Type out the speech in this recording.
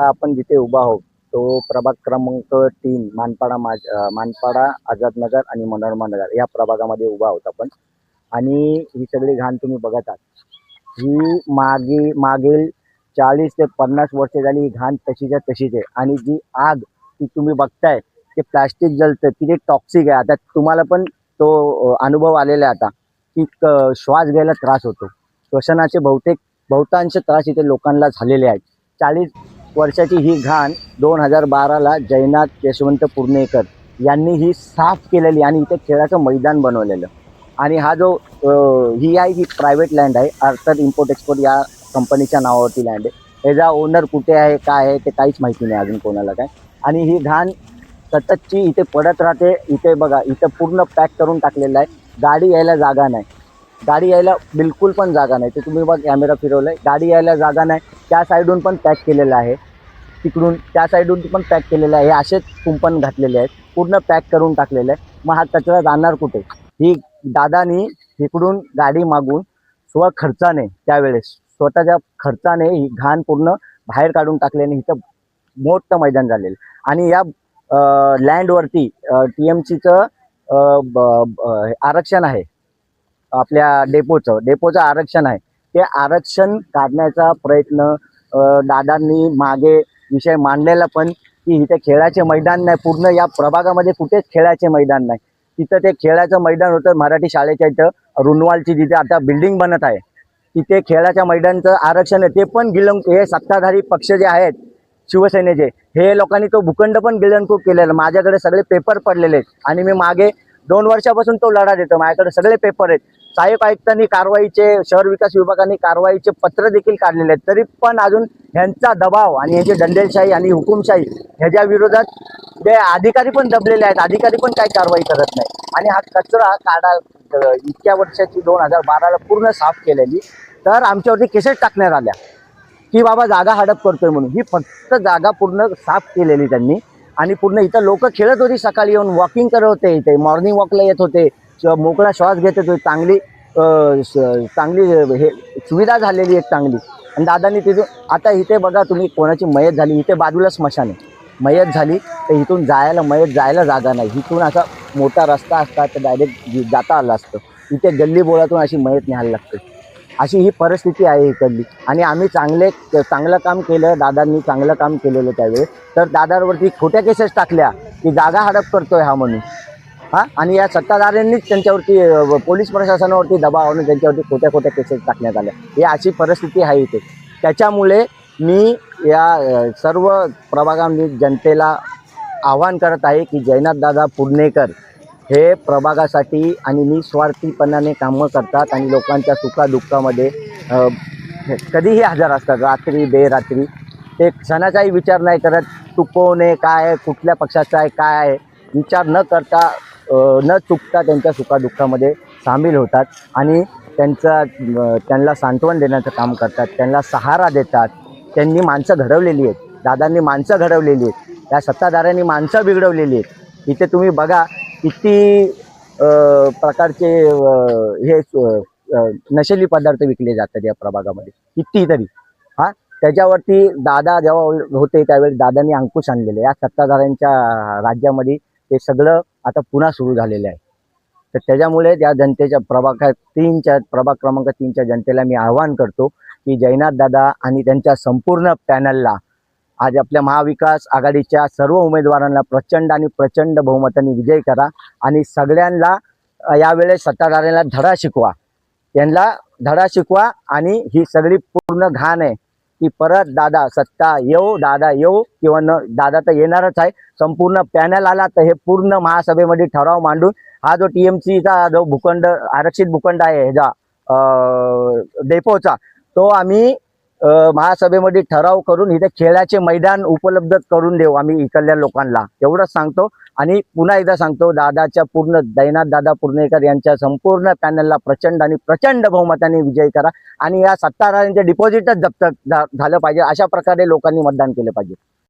आता आपण जिथे उभा आहोत तो प्रभाग क्रमांक तीन मानपाडा माज मानपाडा आझादनगर आणि मनोरमा नगर या प्रभागामध्ये उभा आहोत आपण. आणि ही सगळी घाण तुम्ही बघत आहात ही मागे मागील चाळीस ते पन्नास वर्ष झाली ही घाण तशीच्या तशीच आहे. आणि जी आग ती तुम्ही बघताय ते प्लास्टिक जळतं किती टॉक्सिक आहे आता तुम्हाला पण तो अनुभव आलेला आहे आता की श्वास घ्यायला त्रास होतो. श्वसनाचे बहुतेक बहुतांश त्रास इथे लोकांना झालेले आहेत. चाळीस वर्षाची ही घाण दोन हजार बाराला जयनाथ यशवंत पुर्णेकर यांनी ही साफ केलेली आणि इथे खेळाचं मैदान बनवलेलं. आणि हा जो ही आहे ही प्रायव्हेट लँड आहे. अर्थात इम्पोर्ट एक्सपोर्ट या कंपनीच्या नावावरती लँड आहे. याचा ओनर कुठे आहे काय आहे ते काहीच माहिती नाही अजून कोणाला काय. आणि ही घाण सततची इथे पडत राहते. इथे बघा इथं पूर्ण पॅक करून टाकलेलं आहे. गाडी यायला जागा नाही. गाडी यायला बिलकुल पण जागा नाही. ते तुम्ही बघ कॅमेरा फिरवलाय. गाडी यायला जागा नाही. त्या साईडून पण पॅक केलेलं आहे. तिकडून त्या साईडून पण पॅक केलेलं आहे. हे असेच कुंपण घातलेले आहेत. पूर्ण पॅक करून टाकलेलं आहे. मग हा कचरा जाणार कुठे? ही दादानी इकडून गाडी मागून स्व खर्चाने त्यावेळेस स्वतःच्या खर्चाने ही घाण पूर्ण बाहेर काढून टाकल्याने इथं मोठं मैदान झालेलं. आणि या लँडवरती टी एम सीचं आरक्षण आहे. आपल्या डेपोचं डेपोचं आरक्षण आहे. ते आरक्षण काढण्याचा प्रयत्न दादांनी मागे विषय मांडलेला पण की इथे खेळाचे मैदान नाही. पूर्ण या प्रभागामध्ये कुठेच खेळाचे मैदान नाही. तिथं ते खेळाचं मैदान होतं मराठी शाळेच्या इथं. रुनवालची जिथे आता बिल्डिंग बनत आहे तिथे खेळाच्या मैदानचं आरक्षण आहे. ते पण गिलंक हे सत्ताधारी पक्ष जे आहेत शिवसेनेचे हे लोकांनी तो भूखंड पण गिलंकूक केलेला. माझ्याकडे सगळे पेपर पडलेले आहेत. आणि मी मागे दोन वर्षापासून तो लढा देतो. माझ्याकडे सगळे पेपर आहेत. सहाय्यक आयुक्तांनी कारवाईचे शहर विकास विभागाने कारवाईचे पत्र देखील काढलेले आहेत. तरी पण अजून ह्यांचा दबाव आणि ह्याची दंडेलशाही आणि हुकुमशाही ह्याच्या विरोधात जे अधिकारी पण दबलेले आहेत अधिकारी पण काही कारवाई करत नाही आणि हा कचरा काढा इतक्या वर्षाची दोन हजार बाराला पूर्ण साफ केलेली. तर आमच्यावरती केसेस टाकण्यात आल्या. की बाबा जागा हडप करतोय म्हणून. ही फक्त जागा पूर्ण साफ केलेली त्यांनी. आणि पूर्ण इथं लोक खेळत होती. सकाळी येऊन वॉकिंग करत होते इथे. मॉर्निंग वॉकला येत होते. मोकळा श्वास घेते तो चांगली चांगली हे सुविधा झालेली एक चांगली. आणि दादांनी तिथून आता इथे बघा तुम्ही कोणाची मयत झाली इथे बाजूला स्मशान आहे. मयत झाली तर इथून जायला मयत जायला जागा नाही. इथून असा मोठा रस्ता असता तर डायरेक्ट जाता आलं असतं. इथे गल्ली बोळातून अशी मयत न्यायला लागते. अशी ही परिस्थिती आहे इकडली. आणि आम्ही चांगले चांगलं काम केलं दादांनी चांगलं काम केलेलं त्यावेळेस. तर दादांवरती खोट्या केसेस टाकल्या की जागा हडप करतोय हा म्हणून. हां? आणि या सत्ताधाऱ्यांनीच त्यांच्यावरती पोलीस प्रशासनावरती दबाव आणून त्यांच्यावरती खोट्या खोट्या केसेस टाकण्यात आल्या ही अशी परिस्थिती आहे इथे. त्याच्यामुळे मी या सर्व प्रभागांनी जनतेला आवाहन करत आहे की जयनाथदादा पुर्णेकर हे प्रभागासाठी आणि निस्वार्थीपणाने कामं करतात आणि लोकांच्या सुखादुःखामध्ये कधीही हजर असतात. रात्री बेरात्री. ते क्षणाचाही विचार नाही करत. तू कोण आहे? काय आहे? कुठल्या पक्षाचा आहे? काय आहे? विचार न करता न चुकता त्यांच्या सुखादुःखामध्ये सामील होतात आणि त्यांचा त्यांना सांत्वन देण्याचं काम करतात त्यांना सहारा देतात. त्यांनी माणसं घडवलेली आहेत. दादांनी माणसं घडवलेली आहेत. या सत्ताधाऱ्यांनी माणसं बिघडवलेली आहेत. इथे तुम्ही बघा किती प्रकारचे हे नशेली पदार्थ विकले जातात या प्रभागामध्ये. किती तरी. हां? त्याच्यावरती दादा जेव्हा होते त्यावेळी दादांनी अंकुश आणलेले या सत्ताधाऱ्यांच्या राज्यामध्ये ते सगळं आता पुन्हा सुरू झालेलं आहे. तर त्याच्यामुळे त्या जनतेच्या प्रभाग तीनच्या प्रभाग क्रमांक तीनच्या जनतेला मी आवाहन करतो की जयनाथ दादा आणि त्यांच्या संपूर्ण पॅनलला आज आपल्या महाविकास आघाडीच्या सर्व उमेदवारांना प्रचंड आणि प्रचंड बहुमताने विजय करा आणि सगळ्यांना यावेळेस सत्ताधाऱ्यांना धडा शिकवा. त्यांना धडा शिकवा आणि ही सगळी पूर्ण घाण आहे. की परत दादा सत्ता येऊ दादा येऊ किंवा न दादा तर येणारच आहे. संपूर्ण पॅनल आला तर हे पूर्ण महासभेमध्ये ठराव मांडून हा जो टी एम सीचा जो भूखंड आरक्षित भूखंड आहे ह्याचा डेपोचा तो आम्ही महासभेमध्ये ठराव करून इथे खेळाचे मैदान उपलब्ध करून देऊ आम्ही इकडल्या लोकांना. एवढंच सांगतो. आणि पुन्हा एकदा सांगतो दादाच्या पूर्ण दैनाथ दादा पुर्णेकर यांच्या संपूर्ण पॅनलला प्रचंड आणि प्रचंड बहुमताने विजय करा. आणि या सत्ताधाऱ्यांचे डिपॉझिटच जप्त झालं पाहिजे. अशा प्रकारे लोकांनी मतदान केलं पाहिजे.